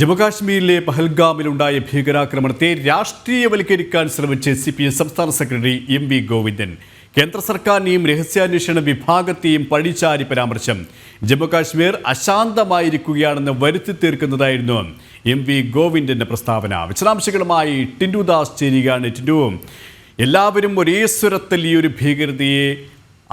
ജമ്മുകാശ്മീരിലെ പഹൽഗാമിലുണ്ടായ ഭീകരാക്രമണത്തെ രാഷ്ട്രീയവൽക്കരിക്കാൻ ശ്രമിച്ച് സി പി എം സംസ്ഥാന സെക്രട്ടറി എം വി ഗോവിന്ദൻ. കേന്ദ്ര സർക്കാരിനെയും രഹസ്യാന്വേഷണ വിഭാഗത്തെയും പഴിച്ചാരി പരാമർശം. ജമ്മുകാശ്മീർ അശാന്തമായിരിക്കുകയാണെന്ന് വരുത്തി തീർക്കുന്നതായിരുന്നു എം വി ഗോവിന്ദന്റെ പ്രസ്താവന. വിശദാംശങ്ങളുമായി ടിൻഡു ദാസ് ചേരുകയാണ്. ടിൻഡു എല്ലാവരും ഒരേ സ്വരത്തിൽ ഈ ഒരു ഭീകരതയെ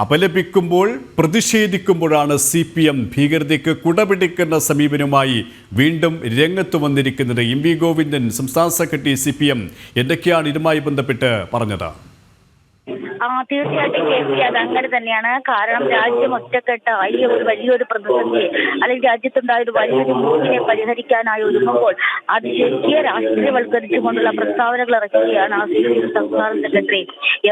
അപലപിക്കുമ്പോൾ പ്രതിഷേധിക്കുമ്പോഴാണ് സി പി എം ഭീകരതയ്ക്ക് കുടപിടിക്കുന്ന സമീപനവുമായി വീണ്ടും രംഗത്ത് വന്നിരിക്കുന്നത്. എം വി ഗോവിന്ദൻ സംസ്ഥാന സെക്രട്ടറി സി പി എം എന്തൊക്കെയാണ് ഇതുമായി ബന്ധപ്പെട്ട് പറഞ്ഞത്? ആ തീർച്ചയായിട്ടും കെ പി അത് അങ്ങനെ തന്നെയാണ്. കാരണം രാജ്യം ഒറ്റക്കെട്ടായി ഒരു വലിയൊരു പ്രതിസന്ധി അല്ലെങ്കിൽ രാജ്യത്തുണ്ടായ ഒരു വലിയൊരു മൂന്നിനെ പരിഹരിക്കാനായി ഒരുങ്ങുമ്പോൾ അത് ശരിക്കും രാഷ്ട്രീയവൽക്കരിച്ചുകൊണ്ടുള്ള പ്രസ്താവനകൾ ഇറക്കുകയാണ് ആ സി പി സംസ്ഥാന secretary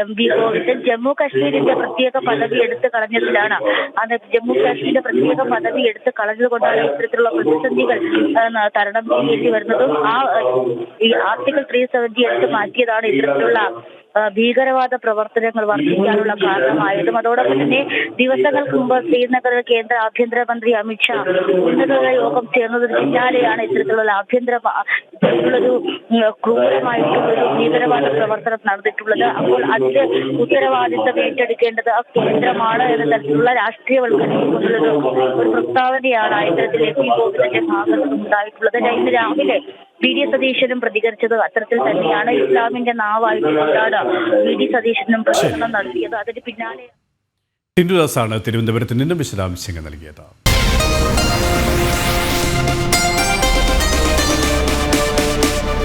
M V Govindan. Jammu കാശ്മീരിന്റെ പ്രത്യേക പദവി എടുത്തു കളഞ്ഞതിലാണ്. അത് ജമ്മു കാശ്മീരിന്റെ പ്രത്യേക പദവി എടുത്തു കളഞ്ഞതുകൊണ്ടാണ് ഇത്തരത്തിലുള്ള പ്രതിസന്ധികൾ തരണം ചെയ്യേണ്ടി വരുന്നതും. ആ ആർട്ടിക്കിൾ ത്രീ സെവന്റി എടുത്ത് മാറ്റിയതാണ് ഇത്തരത്തിലുള്ള ഭീകരവാദ പ്രവർത്തനങ്ങൾ വർദ്ധിക്കാനുള്ള കാരണമായതും അതോടൊപ്പം തന്നെ ദിവസങ്ങൾക്ക് മുമ്പ് ശ്രീനഗറിൽ കേന്ദ്ര ആഭ്യന്തരമന്ത്രി അമിത്ഷാ ഉന്നതതല യോഗം ചേർന്നതിന് പിന്നാലെയാണ് ഇത്തരത്തിലുള്ള ആഭ്യന്തര ഇത്തരത്തിലുള്ളൊരു ക്രൂരമായിട്ടുള്ളൊരു ഭീകരവാദ പ്രവർത്തനം നടന്നിട്ടുള്ളത്. അപ്പോൾ അതിന്റെ ഉത്തരവാദിത്തം ഏറ്റെടുക്കേണ്ടത് ആ കേന്ദ്രമാണ് എന്ന തരത്തിലുള്ള രാഷ്ട്രീയവൽക്കരിച്ചുകൊണ്ടുള്ളൊരു ഒരു പ്രസ്താവനയാണ് ഇത്തരത്തിൽ പി ഗോവിന്ദന്റെ ഭാഗത്ത് നിന്നുണ്ടായിട്ടുള്ളത് ഇന്ന് രാവിലെ വി. ഡി. സതീശനും പ്രതികരിച്ചത് അത്തരത്തിൽ തന്നെയാണ്. ഇസ്ലാമിന്റെ നാവായിട്ടുകൊണ്ടാണ് വി. ഡി. സതീശനും പ്രസംഗം നടത്തിയത്. അതിന് പിന്നാലെ ടിൻഡു ദാസാണ് തിരുവനന്തപുരത്ത് നിന്നും വിശദാംശങ്ങൾ നൽകിയത്.